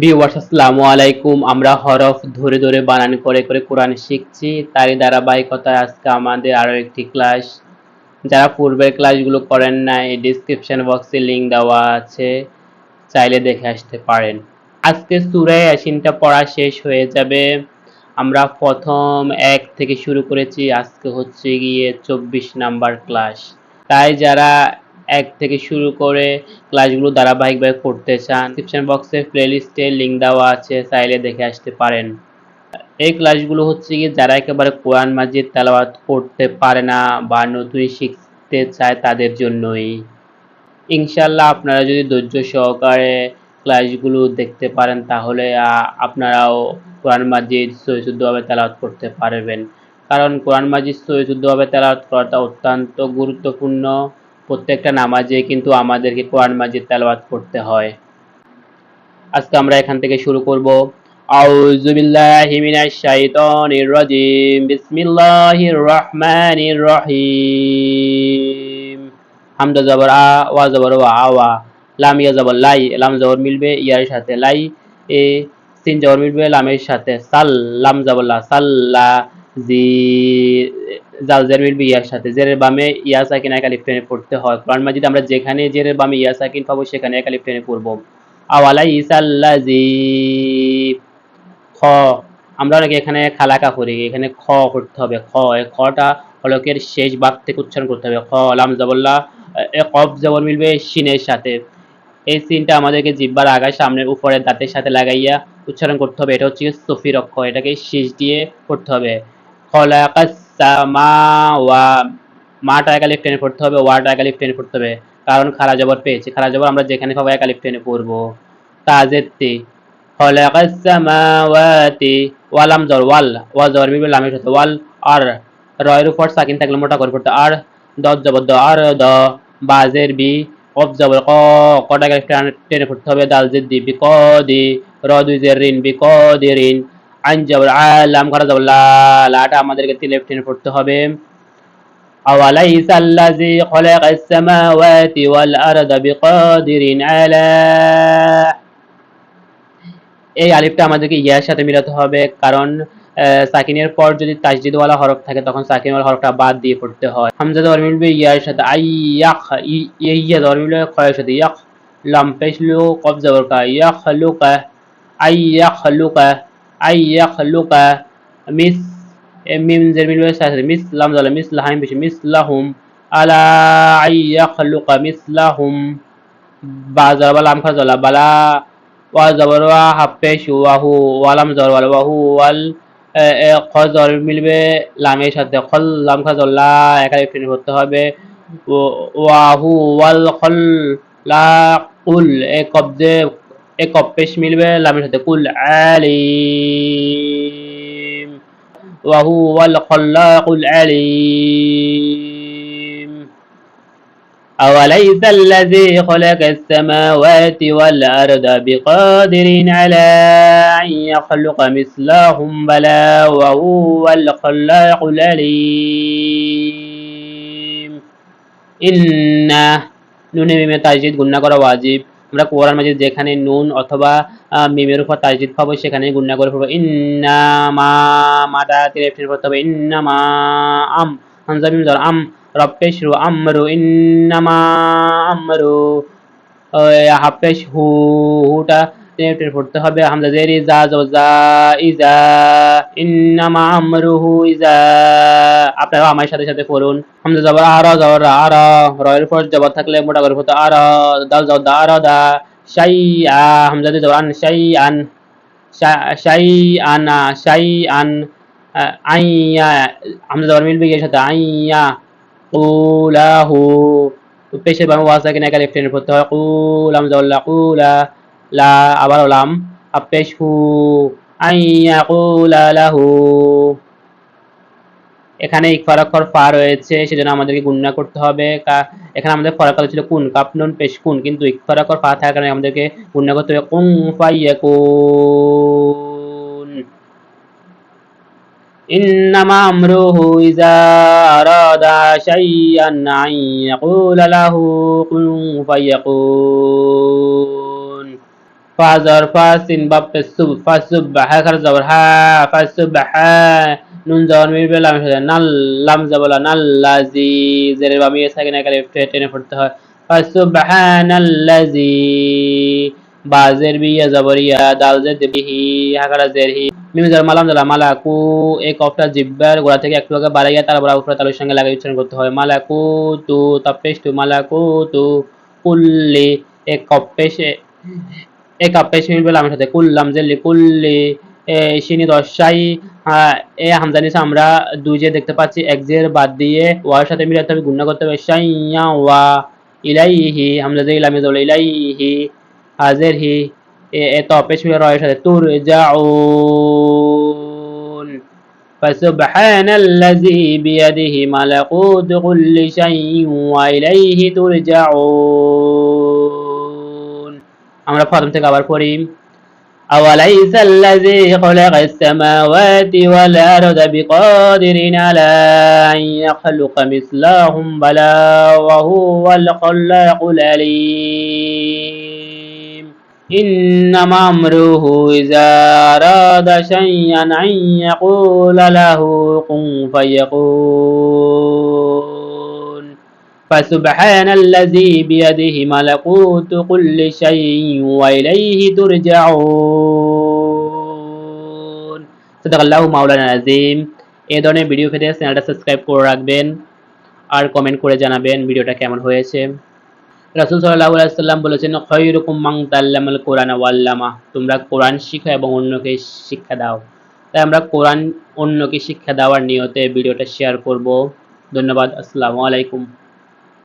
Viewers আসসালামু আলাইকুম। আমরা হরফ ধরে ধরে বানান করে করে কোরআন শিখছি। তারই ধারাবাহিকতায় আজকে আমাদের আরও একটি ক্লাস যারা পূর্বের ক্লাসগুলো করেন না এই ডিসক্রিপশন বক্সে লিংক দেওয়া আছে, চাইলে দেখে আসতে পারেন। আজকে সুরে ইয়াসিনটা পড়া শেষ হয়ে যাবে। আমরা প্রথম এক থেকে শুরু করেছি। আজকে হচ্ছে গিয়ে চব্বিশ নাম্বার ক্লাস তাই যারা এক থেকে শুরু করে ক্লাসগুলো ধারাবাহিকভাবে পড়তে চান ডিসক্রিপশন বক্সে প্লেলিস্টে লিংক দেওয়া আছে, চাইলে দেখে আসতে পারেন। এই ক্লাসগুলো হচ্ছে গিয়ে যারা একেবারে কোরআন মাজিদ তেলাওয়াত করতে পারে না বা নতুন শিখতে চায় তাদের জন্যই। ইনশাল্লাহ আপনারা যদি ধৈর্য সহকারে ক্লাসগুলো দেখতে পারেন, তাহলে আপনারাও কোরআন মাজিদ সহিশুদ্ধভাবে তেলাওয়াত করতে পারবেন। কারণ কোরআন মাজিদ সহিশুদ্ধভাবে তেলাওয়াত করাটা অত্যন্ত গুরুত্বপূর্ণ। প্রত্যেকটা নামাজে কিন্তু আমাদেরকে কোরআন মাজিদ তেলাওয়াত করতে হয়। আজকে আমরা এখান থেকে শুরু করব। আউযু বিল্লাহি মিনাশ শাইতানির রাজিম। বিসমিল্লাহির রহমানির রহিম। হামজা জবর আ, ওয়া জবর ওয়া, আওয়া। লাম ইয়া জবর লাই, লাম জবর মিলবে, ইয়ার সাথে লাই, এ, সিন জবর মিলবে, লামের সাথে সাল, লাম জবর লা, সাল্লা। জি জাল জের মিলবে ইয়ার সাথে। জেরের বামে ইয়া সাকিন এক আলিফ টেনে পড়তে হয়। কোরআন মাজিদ আমরা যেখানে জেরের বামে ইয়া সাকিন পাবো, সেখানে এক আলিফ টেনে পড়ব। আওয়ালাইসাল্লাজি, খ। আমরা অনেকে এখানে খালাকা করি। এখানে খ করতে হবে। খ এই খটা হলকের শেষ ভাগ থেকে উচ্চারণ করতে হবে। খ, লাম জবল্লা, এ কফ জবর মিলবে সিনের সাথে। এই সিনটা আমাদেরকে জিব্বার আগায় সামনের উপরের দাঁতের সাথে লাগাইয়া উচ্চারণ করতে হবে। এটা হচ্ছে সফির অক্ষর এটাকে শেষ দিয়ে করতে হবে। পড়তে হবে পড়তে হবে। কারণ খারা জবর পেয়েছি খারা জবর আমরা যেখানে পাবো একালিফ টেনে পড়ব। তাজেতি খলাকাস সামাওয়াতি ওয়ালাম জর, ওয়াল ওয়া লামের সাথে, ওয়াল আর, রয়ের উপর সাকিন থাকলে মোটা করে পড়তে, আর দত জবর দ, আর দ, বাজের বি, কফ জবর ক কটা একালিফ টেনে পড়তে হবে দাল জেদ দি বি ক দি র দুই জের রিন বি ক দি রিন আইন জবর আলাম খারা জবর লা লাটা আমাদেরকে তিলেফ টেনে পড়তে হবে أوليس الذي خلق السماوات والأرض بقادر على এই আলিফটা আমাদেরকে ইয়ার সাথে মিলাতে হবে কারণ আহ, সাকিনের পর যদি তাসজিদওয়ালা হরফ থাকে তখন সাকিনওয়ালা হরফটা বাদ দিয়ে পড়তে হয় হামজা দর মিলবে ইয়ার সাথে আই ইয়াখ ই- ইয়া দর মিলবে খয়ের সাথে ইয়াখ লাম পেশ লু কব জবর কা ইয়াখ লুকা আই ইয়াখ লুকা আই ইয়াখ লুকা মিস মিম জের মিলবে সাথে মিস লাম জালা মিস লাহাইম পেশ মিস লাহুম আলা আই ইয়াখ লুকা মিস লাহুম বা জবর লাম খা জলা বালা ওয়া জবর ওয়া হাফেশ ওয়াহু ওয়ালাম জবর ওয়াল ওয়াহু ওয়াল খ জবর মিলবে লামের সাথে খল লাম খা জল্লা একাধিক ট্রেন করতে হবে ওয়াহু ওয়াল খল লা কুল এ কবজে এ কপেশ মিলবে লামের সাথে কুল আলিম ওয়াহু ওয়াল খল্লাকুল আলিম أوليس الذي خلق السماوات والأرض بقادر على أن يخلق مثلهم بلى وهو الخلاق العليم ইন্না নুনে মিমে তাজদিদ গুন্না করা ওয়াজিব আমরা কোরআন মাজিদ যেখানে নুন অথবা মিমের উপর তাজিদ পাবো সেখানে গুন্না করে পড়ব। ইন্না মা মাটা তিরে ফিরে পড়তে হবে ইন্না মা আম হামজা মিম আম রব্বেশ রু আমরু, ইন্না মা আমরু হাফেশ হু হুটা টেনে পড়তে হবে। হামজা জেরি যা জা ইজা ইন্নামা আমরুহু ইজা আপনারা আমার সাথে সাথে পড়ুন। হামজা জবর আর জবর আর। রয়ের উপর জবর থাকলে মোটা করে পড়তে আর। দাল জবর দা আর, দা। শাই আ হামজা দিয়ে জবর আন শাই আন শাই আনা শাই আন আইয়া। হামজা জবর মিলবে গিয়ে সাথে? আইয়া। কুলাহু। পেশের বামে ওয়াজ থাকে না, একা লেফট পড়তে হয়। কুলাম জল্লা কুলা। la আবারও লাম পেশ হু লাহু। এখানে ইকফারাক্ষর ফা রয়েছে, সেজন্য আমাদেরকে গুণনা করতে হবে। এখানে আমাদের ফরাক্ষর ছিল কুন কাপ নুন, পেশ, কুন। কিন্তু ইকফারাক্ষর ফা থাকার কারণে আমাদেরকে গুণনা করতে হবে কুন ফাইয়াকুন ইন্নামা আমরুহু ইজা আরাদা শাইয়ান আন ইয়াকুল লাহু কুন ফাইয়াকুন বা পেসুব ফাসুব হা খার জবর হা ফাসুব হা নুন জবর মিলবে লামের সাথে নাল, লাম জবলা নাল্লাজি জেরের বামে সাকিনা কালে টেনে পড়তে হয়। ফাসুবহানাল্লাজি বাজের বিয়া জবরিয়া দাল, জের বিহি হাকারা জের, হি, মিম জবর, মালাম জলা মালাকু এই কফটা জিব্বার গোড়া থেকে একটু আগে বাড়াইয়া তারপর উপরে তালুর সঙ্গে লাগাই উচ্চারণ করতে হয়। মালাকু তু, তাপেশ তু, মালাকু তু, কুল্লি, এক কপেশ এক কপেশ মিলবে লামের সাথে কুল্লাম জেল্লি কুল্লি শিনি দশাই এ হামজা নিচে আমরা দুই যে দেখতে পাচ্ছি এক জের বাদ দিয়ে ওয়ার সাথে মিলাতে হবে গুণনা করতে হবে শাইয়া ওয়া ইলাইহি হামজা দিয়ে লামে দল ইলাইহি হাজের হি এ তো পেশ মিলে রয়ের সাথে তুর জাউন فسبحان الذي بيده ملكوت كل شيء وإليه ترجعون আমরা প্রথম থেকে আবার পড়ি أوليس الذي خلق السماوات والأرض بقادر على أن يخلق مثلهم بلى وهو الخلاق العليم إنما أمره إذا أراد شيئا أن يقول له كن فيكون فسبحان الذي بيده ملكوت كل شيء وإليه ترجعون صدق الله مولانا العظيم এই ধরনের ভিডিও পেতে চ্যানেলটা সাবস্ক্রাইব করে রাখবেন আর কমেন্ট করে জানাবেন ভিডিওটা কেমন হয়েছে রাসুল সাল্লাহ সাল্লাম বলেছেন খয়রুকুম মাং তাল্লামাল কোরআন ওয়াল্লামা তোমরা কোরআন শিখো এবং অন্যকে শিক্ষা দাও তাই আমরা কোরআন অন্যকে শিক্ষা দেওয়ার নিয়তে ভিডিওটা শেয়ার করব ধন্যবাদ আসসালামু আলাইকুম